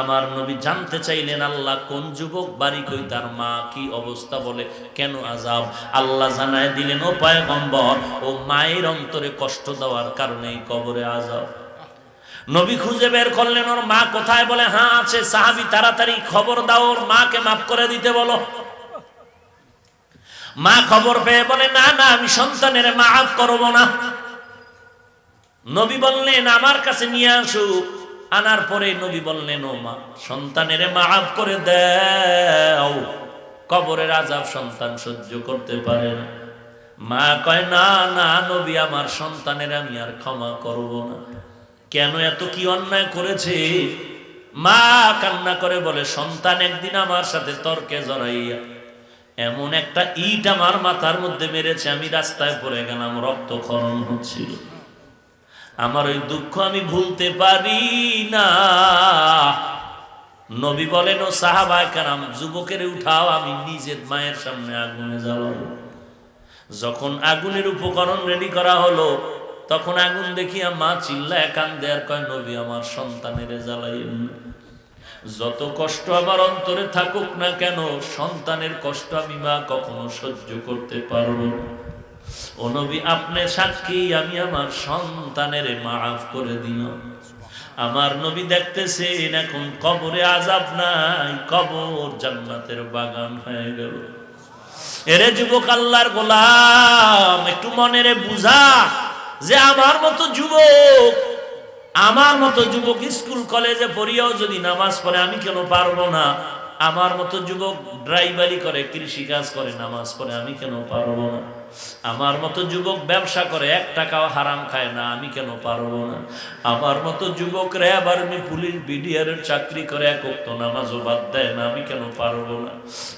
আমার নবী জানতে চাইলেন, আল্লাহ কোন যুবক বাড়ি কই, তার মা কি অবস্থা বলে, কেন আজাব আল্লাহ জানায় দিলেন, ও পয়গম্বর, ও মায়ের অন্তরে কষ্ট দেওয়ার কারণে কবরে আজাব নবী খুঁজে বের করলেন, ওর মা কোথায় বলে হ্যাঁ আছে, সাহাবি, তাড়াতাড়ি খবর দাও, ওর মাকে মাফ করে দিতে বলো। মা খবর পেয়ে বলে, না না, আমি সন্তানের মাফ করব না। নবী বললেন, আমার কাছে নিয়ে আসো। আনার পরে নবী বললেন, ও মা, সন্তানের মাফ করে দাও। কবরের আজাব সন্তান সহ্য করতে পারে না। মা কয়, না না, নবী, আমার সন্তানের আমি আর ক্ষমা করব না। কেন এত কি অন্যায় করেছে? মা কান্না করে বলে, সন্তান একদিন আমার সাথে তর্কে জড়াইয়া এমন একটা ইট আমার মাথার মধ্যে মেরেছে, আমি রাস্তায় পড়ে গেলাম, রক্ত রক্তক্ষরণ হচ্ছিল। আমার ওই দুঃখ আমি ভুলতে পারি না। নবী বলেন, ও সাহাবায় কারাম, যুবকের উঠাও, আমি নিজের মায়ের সামনে আগুনে জ্বালাবো। যখন আগুনের উপকরণ রেডি করা হলো, তখন আগুন দেখিয়া মা চিল্লা একান দেয়ার কয়, নবী, আমার সন্তানের জ্বালাইয়েন না। যত কষ্ট আমার অন্তরে থাকুক না কেন, সন্তানের কষ্ট আমি মা কখনো সহ্য করতে পারব আপনি সাক্ষী, আমি আমার সন্তানের মাফ করে দিলাম। আমার নবী দেখতেছেন, এখন কবরে আজাব নাই, কবর জান্নাতের বাগান হয়ে গেল। এরে যুবক আল্লাহর গোলাম, একটু মনে মনেরে বুঝা যে আমার মতো যুবক আমার মতো যুবক স্কুল, কলেজে পড়িয়াও যদি নামাজ পড়ে, আমি কেন পারব না? আমার মতো যুবক ড্রাইভারি করে কৃষি কাজ করে, নামাজ পড়ে, আমি কেন পারব না? আমার মতো যুবক ব্যবসা করে, এক টাকাও হারাম খায় না, আমি কেন পারব না? আমার মতো যুবক র্যাব আর্মি পুলিশ বিডিআর চাকরি করে, এক উক্ত নামাজও বাদ দেয় না, আমি কেন পারব না?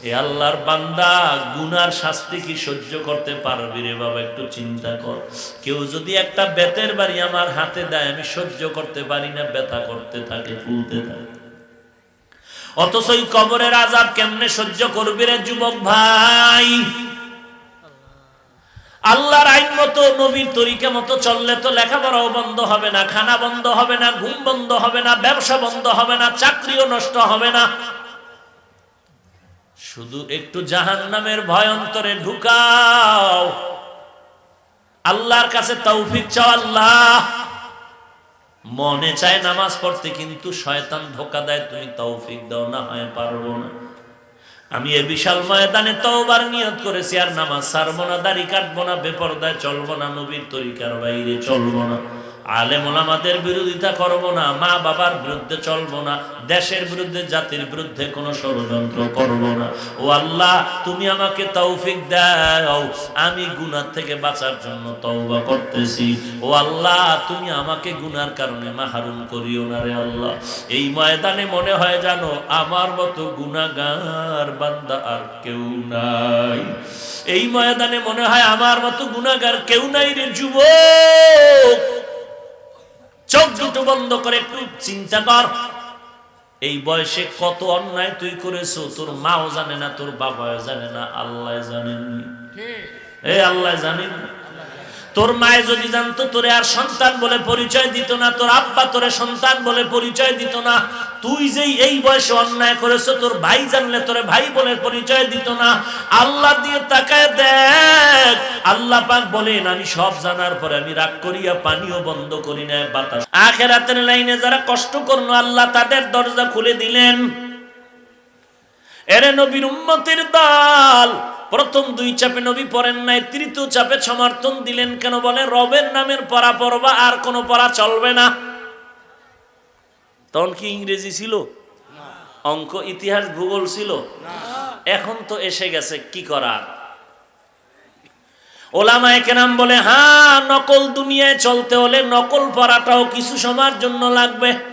এ আল্লাহর বান্দা, গুনার শাস্তি কি সহ্য করতে পারবি রে বাবা, একটু চিন্তা কর। কেউ যদি একটা বেতের বাড়ি আমার হাতে দেয়, আমি সহ্য করতে পারি না, ব্যথা করতে থাকে, ফুলতে থাকে। অথচ কবরের আজাব কেমনে সহ্য করবি রে যুবক ভাই? মতো, নবীর তরিকা মতো চললে তো লেখাপড়াও বন্ধ হবে না, খানা বন্ধ হবে না, ঘুম বন্ধ হবে না, ব্যবসা বন্ধ হবে না, চাকরিও নষ্ট হবে না। শুধু একটু জাহান নামের ভয় অন্তরে ঢুকাও। আল্লাহর কাছে তৌফিক চাও আল্লাহ। মনে চায় নামাজ পড়তে, কিন্তু শয়তান ধোকা দেয়, তুমি তৌফিক দাও, না হয় পারব না। আমি এ বিশাল ময়দানে তওবার নিয়ত করেছি, আর নামাজ সারবো না, দাড়ি কাটবো না, বেপরদায় চলবো না, নবীর তরিকার বাইরে চলবো না। আলেম ওলামাদের বিরোধিতা করব না, মা বাবার বিরুদ্ধে চলবো না, দেশের বিরুদ্ধে, জাতির বিরুদ্ধে কোনো ষড়যন্ত্র করব না। ও আল্লাহ, তুমি আমাকে তৌফিক দাও, আমি গুনার থেকে বাঁচার জন্য তওবা করতেছি। ও আল্লাহ, তুমি আমাকে গুনার কারণে মাহারুম করিও না রে আল্লাহ। এই ময়দানে মনে হয় জানো, আমার মতো গুনাগার বান্দা আর কেউ নাই। এই ময়দানে মনে হয় আমার মতো গুনাগার কেউ নাই রে যুবক। চোখ দুটো বন্ধ করে একটু চিন্তা কর। এই বয়সে কত অন্যায় তুই করেছ? তোর মাও জানে না তোর বাবাও জানে না আল্লাহ জানেন এ আল্লাহ জানেন তোর মায়ে যদি জানতো তোরে আর সন্তান বলে পরিচয় দিত না, তোর আব্বা তোরে সন্তান বলে পরিচয় দিত না, তুই যেই এই বয়সে অন্যায় করেছ, তোর ভাই জানলে তোরে ভাই বলে পরিচয় দিত না। আল্লাহ দিয়ে তাকায় দেখ, আল্লাহ পাক বলেন, আমি সব জানার পরে আমি রাগ করিয়া পানিও বন্ধ করি না বাতাস আখেরাতের লাইনে যারা কষ্ট করল, আল্লাহ তাদের দরজা খুলে দিলেন। এরে নবীর উম্মতের দল। প্রথম দুই চাপে নবী পড়েন নাই, তৃতীয় চাপে সমর্থন দিলেন কেন বলে, রবের নামের পড়া পড়বা, আর কোনো পড়া চলবে না। তখন কি ইংরেজি ছিল? অঙ্ক, ইতিহাস, ভূগোল ছিল? এখন তো এসে গেছে, কি করার? ওলামায়ে কেরাম বলে হ্যাঁ নকল দুনিয়ায় চলতে হলে নকল পড়াটাও কিছু সময়ের জন্য লাগবে।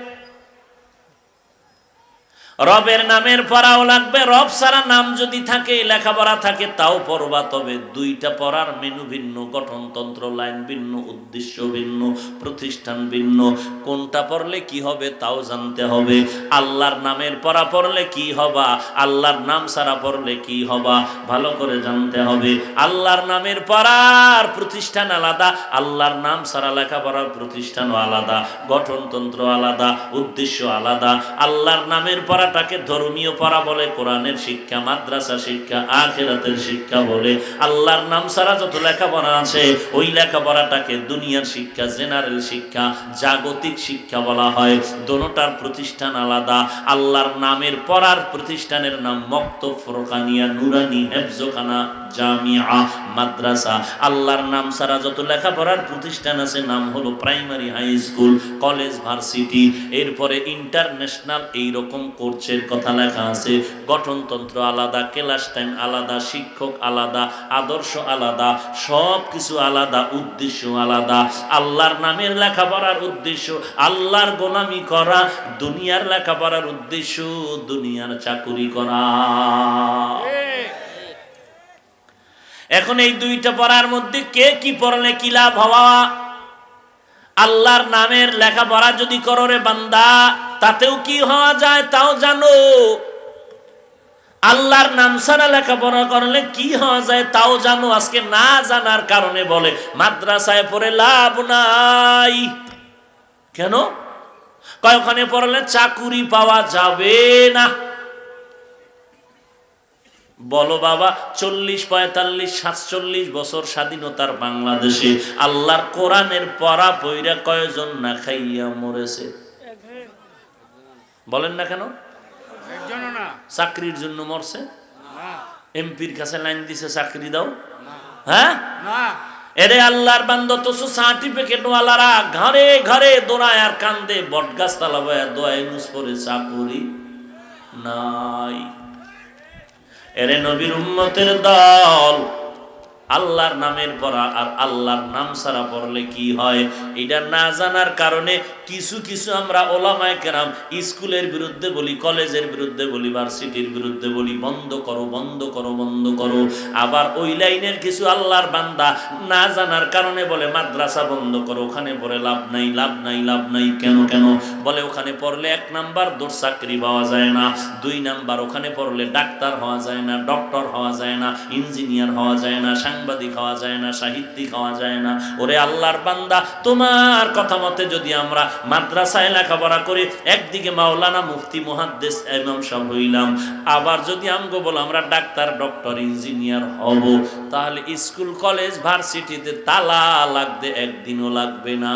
রবের নামের পড়াও লাগবে, রব সারা নাম যদি থাকে, লেখাপড়া থাকে, তাও পড়বা। তবে দুইটা পড়ার মেনু ভিন্ন, গঠনতন্ত্র লাইন ভিন্ন, উদ্দেশ্য ভিন্ন, প্রতিষ্ঠান ভিন্ন। কোনটা পড়লে কি হবে তাও জানতে হবে। আল্লাহর নামের পড়া পড়লে কি হবা, আল্লাহর নাম সারা পড়লে কি হবা, ভালো করে জানতে হবে। আল্লাহর নামের পড়ার প্রতিষ্ঠান আলাদা, আল্লাহর নাম সারা লেখাপড়ার প্রতিষ্ঠানও আলাদা, গঠনতন্ত্র আলাদা, উদ্দেশ্য আলাদা। আল্লাহর নামের পড়াটাকে ধর্মীয় পড়া বলে, কোরআনের শিক্ষা, মাদ্রাসা শিক্ষা, আখেরাতের শিক্ষা বলে। আল্লাহর নাম সারা যত লেখাপড়া আছে, ওই লেখাপড়াটাকে দুনিয়ার শিক্ষা, জেনারেল শিক্ষা, জাগতিক শিক্ষা বলা হয়। দোনোটার প্রতিষ্ঠান আলাদা। আল্লাহর নামের পড়ার প্রতিষ্ঠানের নাম মক্ত ফরকানিয়া, নুরানি, হেফজোখানা। জামিয়া মাদ্রাসা। আল্লাহর নাম সারা যত লেখাপড়ার প্রতিষ্ঠান আছে, নাম হলো primary high school, college, varsity. এরপরে ইন্টারন্যাশনাল এইরকম কোর্সের কথা লেখা আছে। গঠনতন্ত্র আলাদা, ক্লাস টাইম আলাদা, শিক্ষক আলাদা, আদর্শ আলাদা সব কিছু আলাদা, উদ্দেশ্য আলাদা। আল্লাহর নামের লেখাপড়ার উদ্দেশ্য, আল্লাহর গোলামি করা, দুনিয়ার লেখাপড়ার উদ্দেশ্য, দুনিয়ার চাকুরি করা। এখন এই দুইটা পড়ার মধ্যে কে কি পড়লে কি লাভ হওয়া? আল্লাহর নামের লেখাপড়া যদি করো রে বান্দা, তাতেও কি হওয়া যায় তাও জানো। আল্লাহর নাম ছাড়া লেখাপড়া করলে কি হওয়া যায় তাও জানো। আজকে না জানার কারণে বলে, মাদ্রাসায় পড়ে লাভ নাই। কেন? কয় ওখানে পড়লে চাকুরি পাওয়া যাবে না। বলো বাবা চল্লিশ পঁয়তাল্লিশ সাতচল্লিশ বছর স্বাধীনতার বাংলাদেশে আল্লাহর কোরআনের পড়া পইরা কয়জন না খাইয়া মরেছে? বলেন না কেন? চাকরির জন্য মরছে? এমপির কাছে লাইন দিছে চাকরি দাও। হ্যাঁ? এরে আল্লাহর বান্দ তো সার্টিফিকেট ওয়ালারা ঘরে ঘরে দোড়ায় আর কান্দে বটগাছ তালাবায় দোয়া ইউজ করে চাকুরি নাই। এরে নবীর উম্মতের দল। আল্লাহর নামের পড়া আর আল্লাহর নাম ছাড়া পড়লে কি হয়? এটা না জানার কারণে কিছু কিছু আমরা ওলামায় কেরাম স্কুলের বিরুদ্ধে বলি, কলেজের বিরুদ্ধে বলি, ভার্সিটির বিরুদ্ধে বলি, বন্ধ করো বন্ধ করো বন্ধ করো। আবার ওই লাইনের কিছু আল্লাহর বান্দা না জানার কারণে বলে, মাদ্রাসা বন্ধ করো, ওখানে পড়ে লাভ নাই লাভ নাই লাভ নাই, কেন কেন? বলে, ওখানে পড়লে এক নাম্বার দোর চাকরি পাওয়া যায় না, দুই নাম্বার ওখানে পড়লে ডাক্তার হওয়া যায় না, ডক্টর হওয়া যায় না, ইঞ্জিনিয়ার হওয়া যায় না সাংবাদিক হওয়া যায় না, সাহিত্যিক হওয়া যায় না। ওরে আল্লাহর বান্দা, তোমার কথা মতে যদি আমরা মাদ্রাসায় লেখাপড়া করি, একদিকে মাওলানা মুফতি মুহাদ্দেস ইমাম সাহেব হইলাম, আবার যদি আমগো বলো আমরা ডাক্তার, ডক্টর, ইঞ্জিনিয়ার হব, তাহলে স্কুল, কলেজ, ভার্সিটিতে তালা লাগতে একদিনও লাগবে না।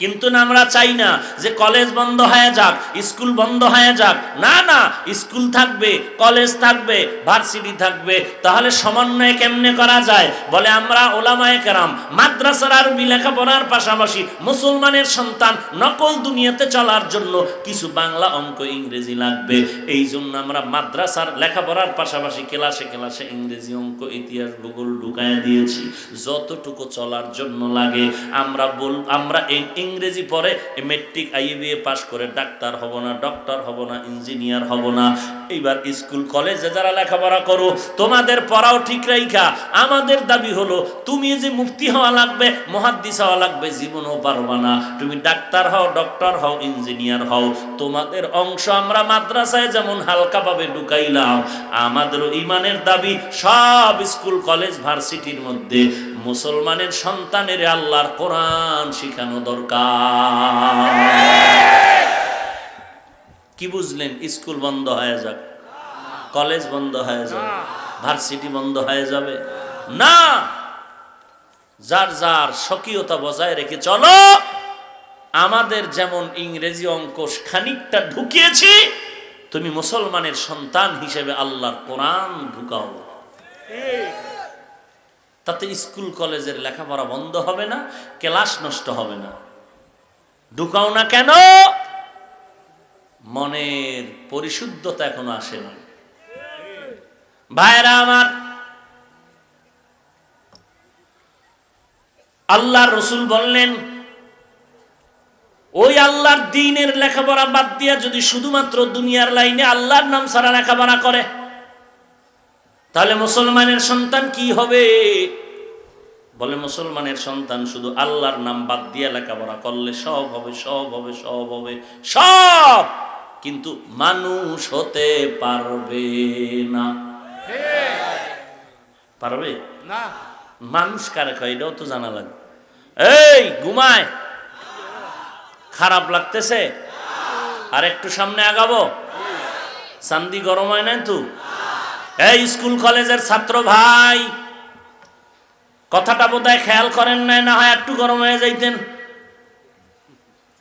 কিন্তু না, আমরা চাই না যে কলেজ বন্ধ হয়ে যাক স্কুল বন্ধ হয়ে যাক। না না স্কুল থাকবে কলেজ থাকবে ভার্সিটি থাকবে। তাহলে সমন্বয় কেমনে করা যায়? বলে আমরা ওলামায়ে কেরাম, মাদ্রাসার আরবি লেখাপড়ার পাশাপাশি মুসলমানের সন্তান নকল দুনিয়াতে চলার জন্য কিছু বাংলা অঙ্ক ইংরেজি লাগবে। এই জন্য আমরা মাদ্রাসার লেখাপড়ার পাশাপাশি ক্লাসে ক্লাসে ইংরেজি অঙ্ক, ইতিহাস, ভূগোল ঢুকায় দিয়েছি। যতটুকু চলার জন্য লাগে, আমরা বল আমরা এই ইংরেজি পড়ে মেট্রিক আইবিএ পাস করে ডাক্তার হব না ডক্টর হব না ইঞ্জিনিয়ার হব না। এইবার স্কুল কলেজে যারা লেখাপড়া করো, তোমাদের পড়াও ঠিক রাইখা। আমাদের দাবি হলো, তুমি যে মুক্তি হওয়া লাগবে, মহাদ্দিস হওয়া লাগবে, জীবনও পারবা না। তুমি ডাক্তার হও ডক্টর হও ইঞ্জিনিয়ার হও। তোমাদের অংশ আমরা মাদ্রাসায় যেমন হালকাভাবে ঢুকাইলাম। আমাদেরও ইমানের দাবি, সব স্কুল কলেজ ভার্সিটির মধ্যে। মুসলমানের সন্তানের আল্লাহর কোরআন শিখানো দরকার। কি বুঝলেন? স্কুল বন্ধ হয়ে যাক। কলেজ বন্ধ হয়ে যাবে। ভার্সিটি বন্ধ হয়ে যাবে। না! যার যার স্বকীয়তা বজায় রেখে চলো। আমাদের যেমন ইংরেজি অঙ্ক খানিকটা ঢুকিয়েছি, তুমি মুসলমানের সন্তান হিসেবে আল্লাহর কোরআন ঢুকাও। তাতে স্কুল, কলেজের লেখাপড়া বন্ধ হবে না, ক্লাস নষ্ট হবে না। ঢুকাও না কেন? মনের পরিশুদ্ধতা এখনও আসে না। ভাইরা আমার আল্লাহ রসুল বললেন, ওই আল্লাহর দিনের লেখাপড়া বাদ দিয়া যদি শুধুমাত্র দুনিয়ার লাইনে আল্লাহর নাম ছাড়া লেখাপড়া করে তাহলে মুসলমানের সন্তান কি হবে? বলে মুসলমানের সন্তান শুধু আল্লাহর নাম বাদ দিয়ে লেখাপড়া করলে সব হবে সব হবে সব হবে সব! কিন্তু মানুষ হতে পারবে না। পারবে? না। মানুষ কারে কয়? এটাও তো জানা লাগবে। এই ঘুমায়। খারাপ লাগতেছে? আর একটু সামনে আগাবো? চান্দি গরম হয় নাই তো? এই স্কুল কলেজের ছাত্র ভাই কথাটা বোধহয় খেয়াল করেন নাই না হয় একটু গরম হয়ে যাইতেন।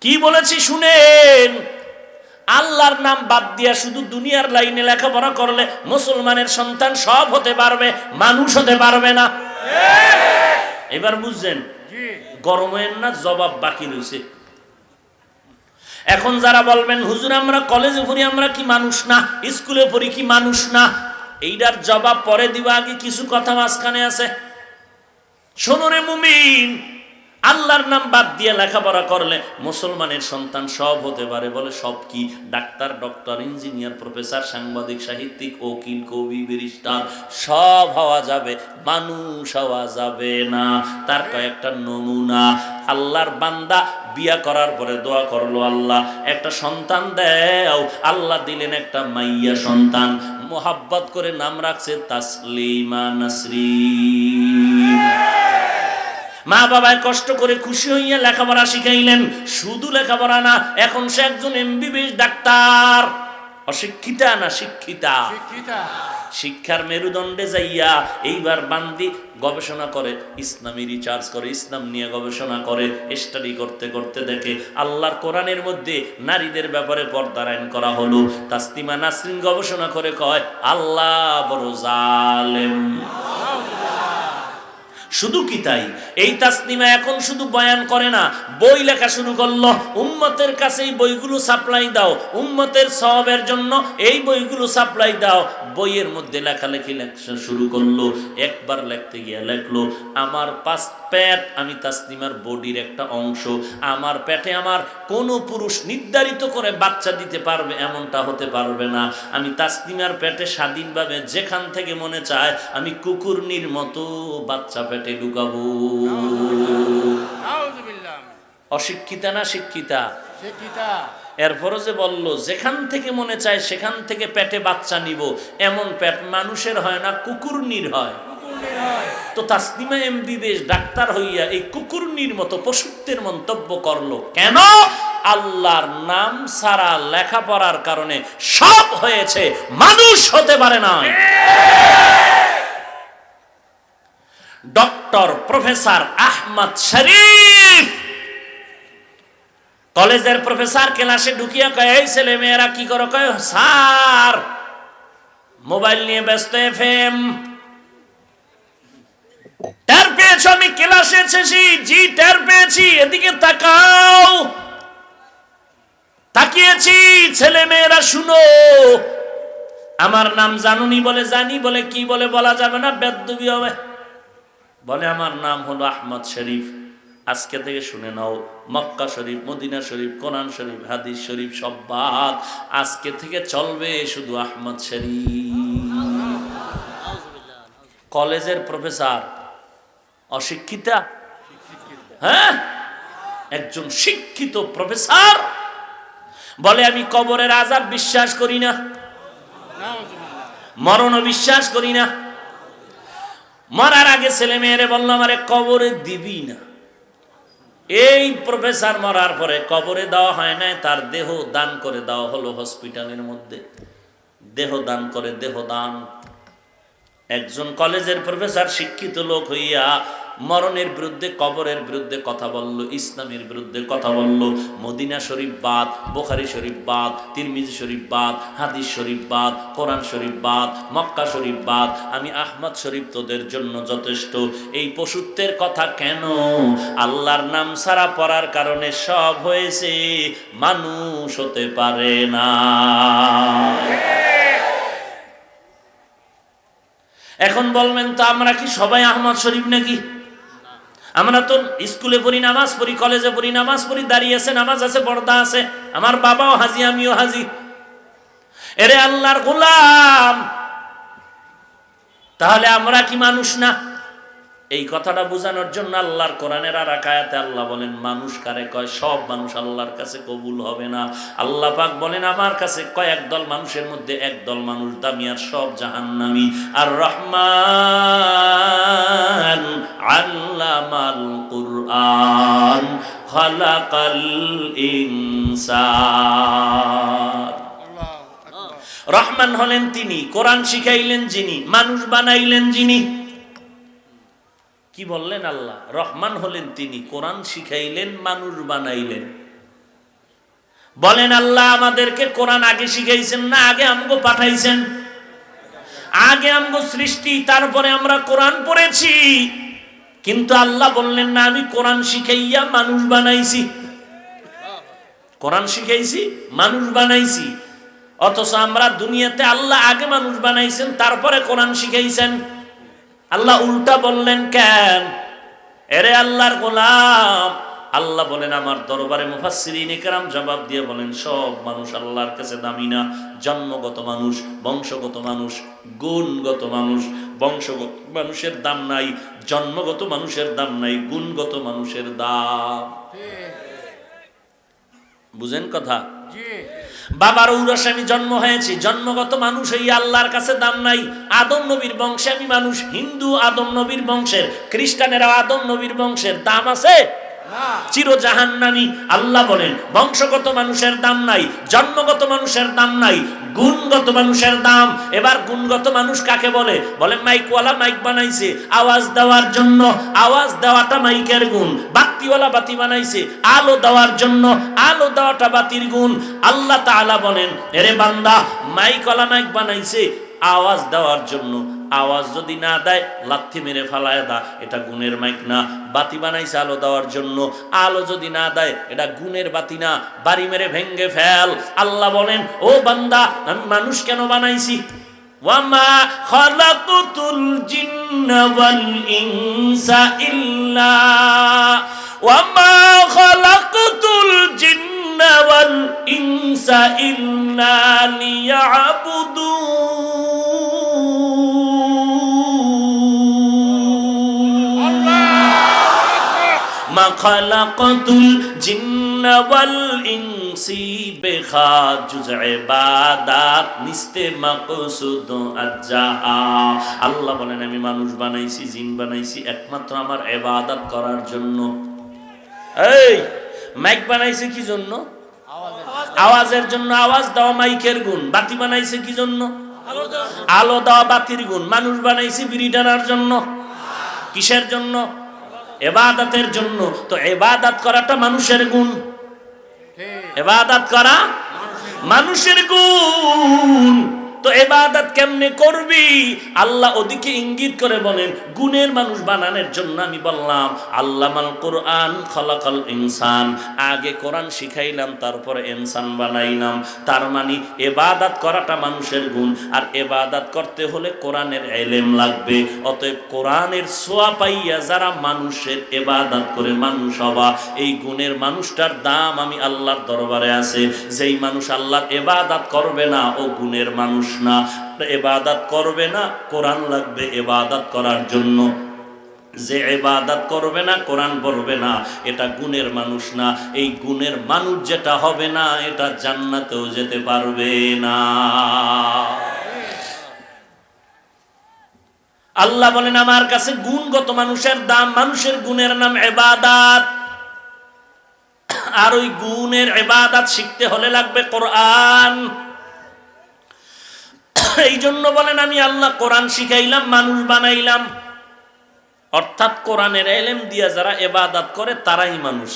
কি বলেছি শুনেন? আল্লাহর নাম বাদ দিয়া শুধু দুনিয়ার লাইনে লেখাপড়া করলে মুসলমানের সন্তান সব হতে পারবে মানুষ হতে পারবে না। এবার বুঝছেন গরমের না জবাব বাকি রয়েছে এখন যারা বলবেন হুজুর আমরা কলেজে পড়ি আমরা কি মানুষ না? স্কুলে পড়ি কি মানুষ না? এইটার জবাব পরে দিবা আগে, কিছু কথা মাঝখানে আছে। শোনো রে মুমিন, আল্লাহর নাম বাদ দিয়ে লেখাপড়া করলে মুসলমানের সন্তান সব হতে পারে বলে সব কি? ডাক্তার, ডক্টর, ইঞ্জিনিয়ার, প্রফেসর, সাংবাদিক, সাহিত্যিক, উকিল, কবি, ব্যারিস্টার, সব হওয়া যাবে। মানুষ হওয়া যাবে না। তার কয়েকটা নমুনা। আল্লাহর বান্দা বিয়া করার পরে দোয়া করল আল্লাহ, একটা সন্তান দেও। আল্লাহ দিলেন একটা মাইয়া সন্তান। মোহাব্বত করে নাম রাখছে তাসলিমা নাসরি মা বাবায় কষ্ট করে খুশি হইয়া লেখাপড়া শিখাইলেন। শুধু লেখাপড়া না, এখন সে একজন এমবিবিএস ডাক্তার। অশিক্ষিতা না শিক্ষিতা? শিক্ষার মেরুদণ্ডে যাইয়া এইবার বান্দি গবেষণা করে ইসলামী রিচার্জ করে ইসলাম নিয়ে গবেষণা করে স্টাডি করতে করতে দেখে আল্লাহর কোরআনের মধ্যে নারীদের ব্যাপারে পর্দার আইন করা হলো। তাসলিমা নাসরিন গবেষণা করে কয় আল্লাহ বড় জালেম। শুধু কি তাই? এই তাসনিমা এখন শুধু বয়ান করে না, বই লেখা শুরু করল। উম্মতের কাছে এই বইগুলো সাপ্লাই দাও। উম্মতের সবের জন্য এই বইগুলো সাপ্লাই দাও। বইয়ের মধ্যে লেখালেখি লেখা শুরু করল। একবার লেখতে গিয়ে লেখলো, আমার পাঁচ পেট আমি তাসনিমার বডির একটা অংশ। আমার পেটে আমার কোনো পুরুষ নির্ধারিত করে বাচ্চা দিতে পারবে এমনটা হতে পারবে না। আমি তাসনিমার পেটে স্বাধীনভাবে যেখান থেকে মনে চায় আমি কুকুরনির মতো বাচ্চা পেটে ঢুকাবো অশিক্ষিতা না শিক্ষিতা? শিক্ষিতা। এরপরও যে বলল যেখান থেকে মনে চায় সেখান থেকে পেটে বাচ্চা নিব। এমন পেট মানুষের হয় না কুকুরনির হয় কুকুরনির হয়। তো তাসনিমা এমবিবিএস ডাক্তার হইয়া এই কুকুরনির মতো পশুত্বের মন্তব্য করল। কেন? আল্লাহর নাম সারা লেখাপড়ার কারণে সব হয়েছে, মানুষ হতে পারে না। Doctor professor Ahmad Sharif. কলেজের প্রফেসর ক্লাসে ঢুকিয়া কয়, এই ছেলে মেয়েরা কি করো? কয়, স্যার, মোবাইল নিয়ে ব্যস্ত এফএম। টের পেয়েছ, আমি ক্লাসে এসেছি, জি, টের পেয়েছি, এদিকে তাকাও। তাকিয়েছি ছেলে মেয়েরা শুনো। আমার নাম জানুনি বলে, জানি বলে, কি বলে বলা যাবে না, বেদবি হবে। বলে, আমার নাম হলো আহমদ শরীফ। আজকে থেকে শুনে নাও, মক্কা শরীফ, মদিনা শরীফ, কোরআন শরীফ, হাদিস শরীফ, সব বাদ। আজকে থেকে চলবে শুধু আহমদ শরীফ। কলেজের প্রফেসর অশিক্ষিতা? হ্যাঁ? একজন শিক্ষিত প্রফেসর? বলে, আমি কবরের আজাব বিশ্বাস করি না। মরণ বিশ্বাস করি না। মরার আগে ছেলে মেয়েরে বললাম, আরে, কবরে দিবি না। এই প্রফেসর মরার পরে কবরে দেওয়া হয় নাই, তার দেহ দান করে দেওয়া হলো হসপিটালের মধ্যে। দেহ দান করে, দেহ দান। একজন কলেজের প্রফেসর শিক্ষিত লোক হইয়া মরণের বিরুদ্ধে, কবরের বিরুদ্ধে কথা বলল, ইসলামের বিরুদ্ধে কথা বলল, মদিনা শরীফ বাদ, বোখারি শরীফ বাদ, তিরমিজি শরীফ বাদ, হাদিস শরীফ বাদ, কোরআন শরীফ বাদ, মক্কা শরীফ বাদ। আমি আহমদ শরীফ তোদের জন্য যথেষ্ট। এই পশুত্বের কথা কেন? আল্লাহর নাম সারা পড়ার কারণে সব হয়েছে, মানুষ হতে পারে না। এখন বলবেন, তো আমরা কি সবাই আহমদ শরীফ নাকি? আমরা তো স্কুলে পড়ি নামাজ পড়ি, কলেজে পড়ি, নামাজ পড়ি, দাঁড়িয়ে আছে, নামাজ আছে, পর্দা আছে। আমার বাবাও হাজি, আমিও হাজি। এরে আল্লাহর গোলাম! তাহলে আমরা কি মানুষ না? এই কথাটা বোঝানোর জন্য আল্লাহর কোরআনের আর আকায়াতে আল্লাহ বলেন মানুষ কারে কয়? সব মানুষ আল্লাহর কাছে কবুল হবে না। আল্লাহ পাক বলেন আমার কাছে কয়েক দল মানুষের মধ্যে এক দল মানুষ দামি আর সব জাহান্নামি। আর রহমান আল্লামাল কুরআন খালাকাল ইনসান। আল্লাহ রহমান হলেন তিনি কোরআন শিখাইলেন যিনি মানুষ বানাইলেন যিনি। কি বললেন আল্লাহ? রহমান হলেন তিনি, কোরআন শিখাইলেন, মানুষ বানাইলেন। বলেন আল্লাহ, আমাদেরকে কোরআন আগে শিখাইছেন না আগে আমগো পাঠাইছেন? আগে আমগো সৃষ্টি, তারপরে আমরা কোরআন পড়েছি। কিন্তু আল্লাহ বললেন, না, আমি কোরআন শিখাইয়া মানুষ বানাইছি। কোরআন শিখাইছি, মানুষ বানাইছি। অথচ আমরা দুনিয়াতে আল্লাহ আগে মানুষ বানাইছেন, তারপরে কোরআন শিখাইছেন। আল্লাহ উল্টা বললেন কেন? এরে আল্লাহর গোলাম। আল্লাহ বলেন আমার দরবারে মুফাসসিরিন ইকরাম জবাব দিয়ে বলেন সব মানুষ আল্লাহর কাছে দামি না। জন্মগত মানুষ বংশগত মানুষ গুণগত মানুষ বংশগত মানুষের দাম নাই জন্মগত মানুষের দাম নাই গুণগত মানুষের দাম। বুঝেন কথা? জি। বাবার ঔরসে আমি জন্ম হয়েছি জন্মগত মানুষ এই আল্লাহর কাছে দাম নাই। আদম নবীর বংশে আমি মানুষ হিন্দু আদম নবীর বংশের খ্রিস্টানেরা আদম নবীর বংশের দাম আছে? চিরজাহান্নানি আল্লাহ বলেন বংশগত মানুষের দাম নাই জন্মগত মানুষের দাম নাই। গুণগত মানুষের দাম। এবার গুণগত মানুষ কাকে বলে? বলে মাইকওয়ালা মাইক বানাইছে। আওয়াজ দেওয়ার জন্য, আওয়াজ দেওয়াটা মাইকের গুণ। বাতিওয়ালা বাতি বানাইছে, আলো দেওয়ার জন্য, আলো দেওয়াটা বাতির গুণ। আল্লাহ তাআলা বলেন, এরে বান্দা, মাইকওয়ালা মাইক বানাইছে আওয়াজ দেওয়ার জন্য। আওয়াজ যদি না দেয়, লাথি মেরে ফালায় দা, এটা গুণের মাইক না। বাতি বানাইছে আলো দেওয়ার জন্য। আলো যদি না দেয়, এটা গুণের বাতি না। বাড়ি মেরে ভেঙ্গে ফেল। আল্লাহ বলেন, ও বান্দা, আমি মানুষ কেন বানাইছি? ওয়ামা খালাকুতুল জিন্না ওয়ামা খালাকুতুল জিন্না ওয়াল ইনসা ইল্লা লিয়াবুদুন মা খালাকাতুল জিন্না ওয়াল ইনসি বেখা জুজ ইবাদাত নিস্তে মাকসুদ আজ্জাহা আল্লাহ বলেন, আমি মানুষ বানাইছি, জিন বানাইছি, একমাত্র আমার ইবাদত করার জন্য। এই! মাইক বানাইছে কি জন্য? আওয়াজের জন্য আওয়াজ দেওয়া মাইকের গুণ, বাতি বানাইছে কি জন্য? আলো দেওয়া বাতির গুণ, মানুষ বানাইছে বিড়ি টানার জন্য, কিসের জন্য? এবাদাতের জন্য। তো এবাদাত করাটা মানুষের গুণ। এবাদাত করা মানুষের গুণ। তো এবাদাত কেমনে করবি? আল্লাহ ওদিকে ইঙ্গিত করে বলেন, গুণের মানুষ বানানোর জন্য আমি বললাম আল্লাহ আল্লামাল কোরআন খলাকাল ইনসান। আগে কোরআন শিখাইলাম, তারপরে ইনসান বানাইলাম। তার মানে এবাদাত করাটা মানুষের গুণ, আর এবাদাত করতে হলে কোরআনের এলেম লাগবে। অতএব কোরআনের সোয়া পাইয়া যারা মানুষের এবাদাত করে, মানুষ হবা। এই গুণের মানুষটার দাম আমি আল্লাহর দরবারে আছে। যেই মানুষ আল্লাহর এবাদাত করবে না, ও গুণের মানুষ না এবাদাত করবে না, কোরআন লাগবে এবাদাত করার জন্য। যে এবাদাত করবে না, কোরআন পড়বে না, এটা গুণের মানুষ না। এই গুণের মানুষ যেটা হবে না, এটা জান্নাতেও যেতে পারবে না। আল্লাহ বলেন, আমার কাছে গুণগত মানুষের দাম, মানুষের গুণের নাম এবাদাত আর ওই গুণের এবাদাত শিখতে হলে লাগবে কোরআন। এই জন্য বলেন আমি আল্লাহ কোরআন শিখাইলাম মানুষ বানাইলাম। অর্থাৎ কোরআনের এলেম দিয়া যারা এবাদাত করে তারাই মানুষ।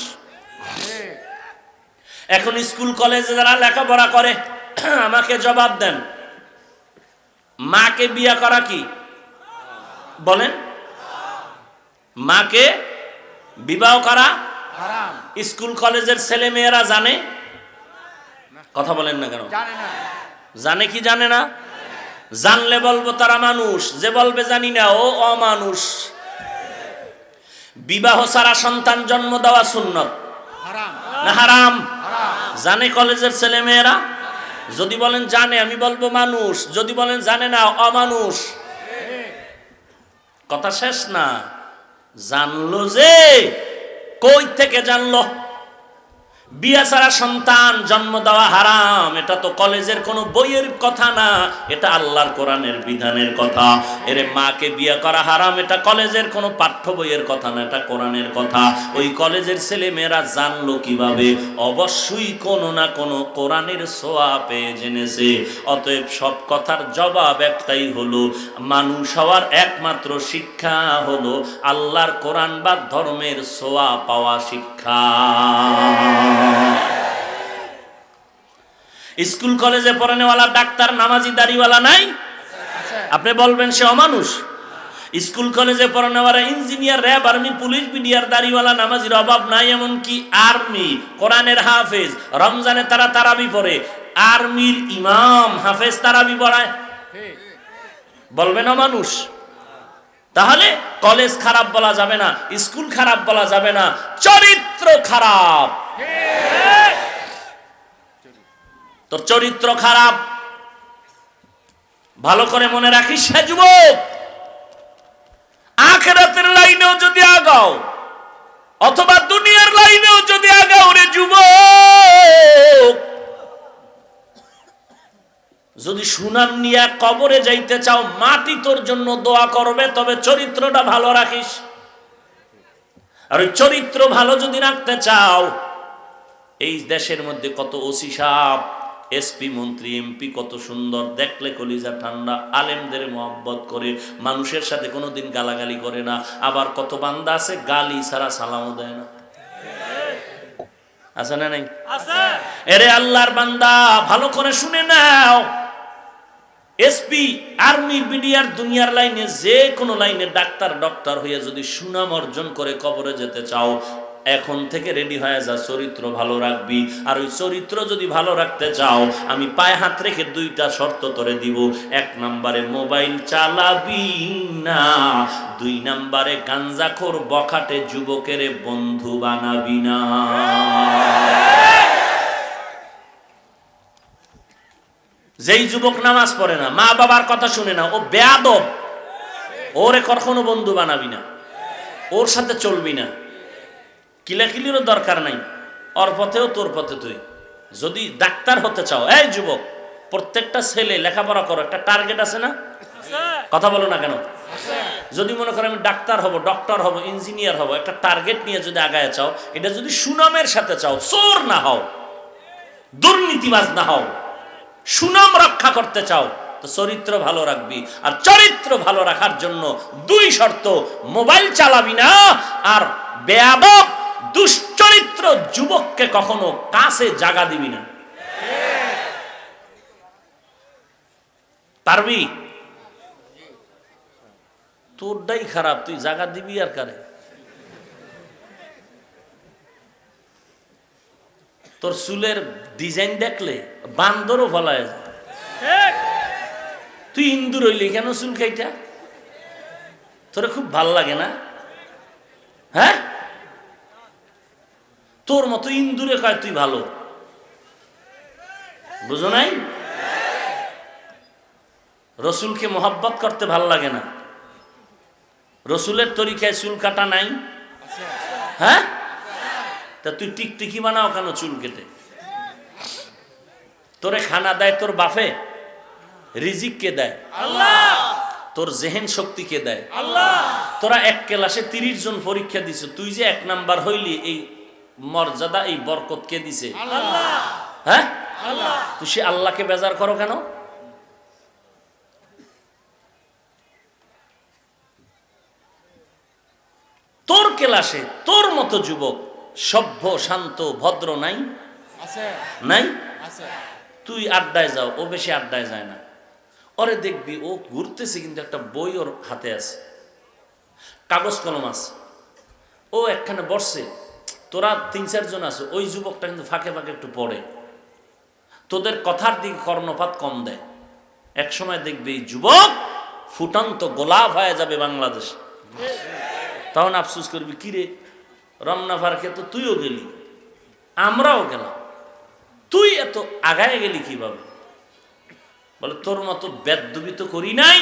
এখন স্কুল কলেজে যারা লেখাপড়া করে আমাকে জবাব দেন। মাকে বিয়া করা কি? বলেন। মাকে বিবাহ করা? স্কুল কলেজের ছেলে মেয়েরা জানে? কথা বলেন না কেন? জানে কি জানে না? জানলে বলব তারা মানুষ, যে বলবে জানি না, ও অমানুষ। বিবাহ ছাড়া সন্তান জন্ম দেওয়া হারাম হারাম? জানে কলেজের ছেলে মেয়েরা যদি বলেন জানে, আমি বলব মানুষ। যদি বলেন জানে না, অমানুষ। কথা শেষ না? জানলো যে, কই থেকে জানলো? বিয়া ছাড়া সন্তান, জন্ম দেওয়া হারাম। এটা তো কলেজের কোনো বইয়ের কথা না, এটা আল্লাহর কোরআনের বিধানের কথা। এরে মাকে বিয়ে করা হারাম, এটা কলেজের কোনো পাঠ্য বইয়ের কথা না, এটা কোরআনের কথা। ওই কলেজের ছেলে মেয়েরা জানলো কীভাবে? অবশ্যই কোনো না কোনো কোরআনের সোয়া পেয়ে জেনেছে। অতএব সব কথার জবাব একটাই হলো, মানুষ হওয়ার একমাত্র শিক্ষা হলো আল্লাহর কোরআন বা ধর্মের সোয়া পাওয়া শিক্ষা। স্কুল, কলেজে পড়ানেওয়ালা, ডাক্তার, নামাজি, দাড়িওয়ালা নাই? আপনি বলবেন সে অমানুষ? স্কুল, কলেজে পড়ানেওয়ালা, engineer, RAB, army, police, BDR, দাড়িওয়ালা, নামাজির অভাব নাই, এমনকি আর্মি, কোরআনের হাফেজ, রমজানে তারা তারাবি পড়ে, আর্মির ইমাম, হাফেজ তারাবি পড়ায়। ঠিক বলবেন অমানুষ? তাহলে কলেজ খারাপ বলা যাবে না, স্কুল খারাপ বলা যাবে না, চরিত্র খারাপ। তোর চরিত্র খারাপ। ভালো করে মনে রাখিস সে যুবক। আখেরাতের লাইনেও যদি আগাও, অথবা দুনিয়ার লাইনেও যদি আগাও রে যুবক। যদি সুনাম নিয়ে কবরে যাইতে চাও, মাটি তোর জন্য দোয়া করবে, তবে চরিত্রটা ভালো রাখিস। আর ওই চরিত্র ভালো যদি রাখতে চাও, এই দেশের মধ্যে কত ওসি সাপ। এসপি মন্ত্রী এমপি কত সুন্দর দেখলে কলিজা ঠান্ডা আলেমদের মোহাব্বত করে মানুষের সাথে কোনোদিন গালাগালি করে না। আবার কত বান্দা আছে গালি ছাড়া সালামও দেয় না। আছে না নাই? এরে আল্লাহর বান্দা ভালো করে শুনে নাও। এসপি আর্মি বিডিআর দুনিয়ার লাইনে যে কোনো লাইনে ডাক্তার ডক্টর হয়ে যদি সুনাম অর্জন করে কবরে যেতে চাও এখন থেকে রেডি হয়ে যা, চরিত্র ভালো রাখবি। আর ওই চরিত্র যদি ভালো রাখতে চাও, আমি পায়ে হাত রেখে দুইটা শর্ত তোরে দিব। এক নম্বরে মোবাইল চালাবি না, দুই নম্বরে গাঞ্জাখোর বখাটে যুবকের বন্ধু বানাবি না। যেই যুবক নামাজ পড়ে না, মা বাবার কথা শুনে না, ও বেয়াদব। ওরে কখনো বন্ধু বানাবি না, ওর সাথে চলবি না। কিলাকিলিরও দরকার নাই। ওর পথেও তোর পথে তুই। যদি ডাক্তার হতে চাও, এই যুবক, প্রত্যেকটা ছেলে লেখাপড়া করো, একটা টার্গেট আছে না? কথা বলো না কেন? যদি মনে করো আমি ডাক্তার হব, ডক্টর হব, ইঞ্জিনিয়ার হব, একটা টার্গেট নিয়ে যদি আগায় চাও, এটা যদি সুনামের সাথে চাও, চোর না হও, দুর্নীতিবাজ না হও, সুনাম রক্ষা করতে চাও, তো চরিত্র ভালো রাখবি। আর চরিত্র ভালো রাখার জন্য দুই শর্ত, মোবাইল চালাবি না, আর বেয়াদব দুশ্চরিত্র যুবককে কখনো কাছে জাগা দিবি না। পারবি? তোরটাই খারাপ, তুই জাগা দিবি আর কারে? তোর চুলের ডিজাইন দেখলে বান্দরও ফলায় তুই হিন্দু রইলি কেন চুল খাইটা তোরে খুব ভালো লাগে না? হ্যাঁ? তোর মতো ইন্দুরে কয় তুই ভালো। বুঝো নাই? রসুলকে মোহাব্বত করতে ভালো লাগে না। রসুলের তরিকায় চুল কাটা নাই। হ্যাঁ? তা তুই টিকটিকি বানাও কেন চুল কেটে? তোরে খানা দেয় তোর বাফে রিজিক কে দেয়। আল্লাহ! তোর জেহেন শক্তি কে দেয়। আল্লাহ! তোরা এক ক্লাসে তিরিশ জন পরীক্ষা দিছ তুই যে এক নাম্বার হইলি এই মর্যাদা এই বরকত কে দিছে হ্যাঁ? তুই সে আল্লাহকে বেজার করো কেন? তোর ক্লাসে তোর মতো যুবক সভ্য শান্ত ভদ্র নাই? নাই? তুই আড্ডায় যাও ও বেশি আড্ডায় যায় না। ওরে দেখবি ও ঘুরতেছে কিন্তু একটা বই ওর হাতে আছে। কাগজ কলম আছে। ও একখানে বসছে। তোরা তিন চারজন আছো, ওই যুবকটা কিন্তু ফাঁকে ফাঁকে একটু পড়ে। তোদের কথার দিকে কর্ণপাত কম দেয়। এক সময় দেখবি এই যুবক ফুটন্ত গোলাপ হয়ে যাবে বাংলাদেশ। তখন আফসুস করবি কিরে রমনা পার্কে তো তুইও গেলি। আমরাও গেলাম। তুই এত আগায় গেলি কীভাবে? বলে, তোর মতো বেদবি তো করি নাই।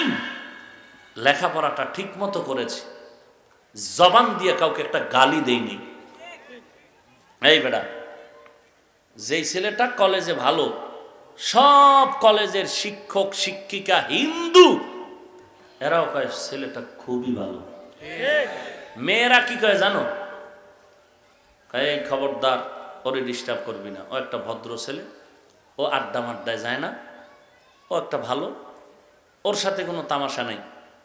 লেখাপড়াটা ঠিক মতো করেছি। জবান দিয়ে কাউকে একটা গালি দেইনি। এই বেটা, যেই ছেলেটা কলেজে ভালো, সব কলেজের শিক্ষক, শিক্ষিকা হিন্দু, এরাও কয়, ছেলেটা খুবই ভালো। মেয়েরা কি কয় জানো? এই খবরদার, ওরে ডিস্টার্ব করবি না। ও একটা ভদ্র ছেলে, ও আড্ডা মাড্ডায় যায় না। ও একটা ভালো, ওর সাথে কোনো তামাশা নাই।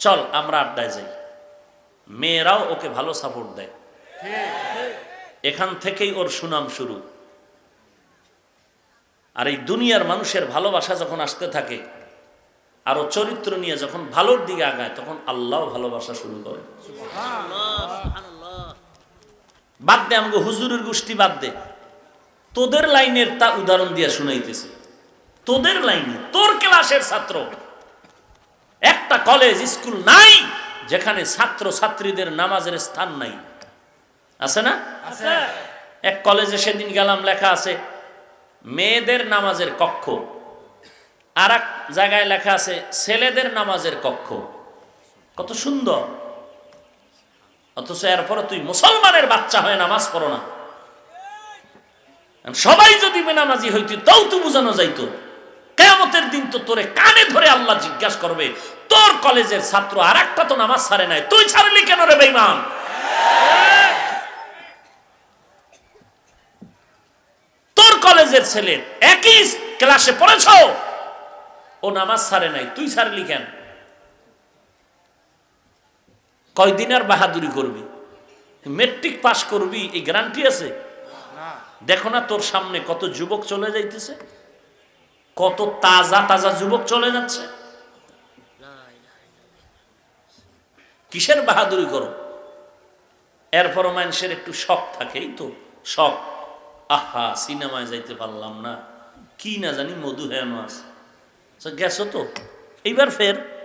চল, আমরা আড্ডায় যাই। মেয়েরাও ওকে ভালো সাপোর্ট দেয়। এখান থেকেই ওর সুনাম শুরু। আর এই দুনিয়ার মানুষের ভালোবাসা যখন আসতে থাকে, আরও চরিত্র নিয়ে যখন ভালোর দিকে আগায়, তখন আল্লাহ ভালোবাসা শুরু করে। বাদ দে আমাকে, হুজুরের গোষ্ঠী বাদ দে। তোদের লাইনের তা উদাহরণ দিয়ে শুনাইতেছে। তোদের লাইনে, তোর ক্লাসের ছাত্র। একটা কলেজ স্কুল নাই, যেখানে ছাত্র ছাত্রীদের নামাজের স্থান নাই। আছে না? এক কলেজে সেদিন গেলাম লেখা আছে মেয়েদের নামাজের কক্ষ। আর এক জায়গায় লেখা আছে ছেলেদের নামাজের কক্ষ। কত সুন্দর। অথচ এরপরে তুই মুসলমানের বাচ্চা হয়ে নামাজ পড়ো না। সবাই যদি বেনামাজি হইতি তাও তো বোঝানো যাইতো। কেয়ামতের দিন তো তোরে কানে ধরে আল্লাহ জিজ্ঞাসা করবে তোর কলেজের ছাত্র আর একটা তো নামাজ ছাড়ে নাই তুই ছাড়লি কেন রে বেইমান তোর কলেজের ছেলে একই ক্লাসে পড়েছ? ও নামাজ ছাড়ে নাই তুই ছাড়লি কেন? কয়দিন আর বাহাদুরি করবি? মেট্রিক পাস করবি এই গ্যারান্টি আছে? দেখো না তোর সামনে কত যুবক চলে যাইতেছে? কত তাজা তাজা যুবক চলে যাচ্ছে? কিসের বাহাদুরি করো? এরপরও মানুষের একটু শখ থাকে এই তো শখ। আহা সিনেমায় যাইতে পারলাম না। কি না জানি মধু হেন আছে। আচ্ছা, গেছো তো? এইবার ফের?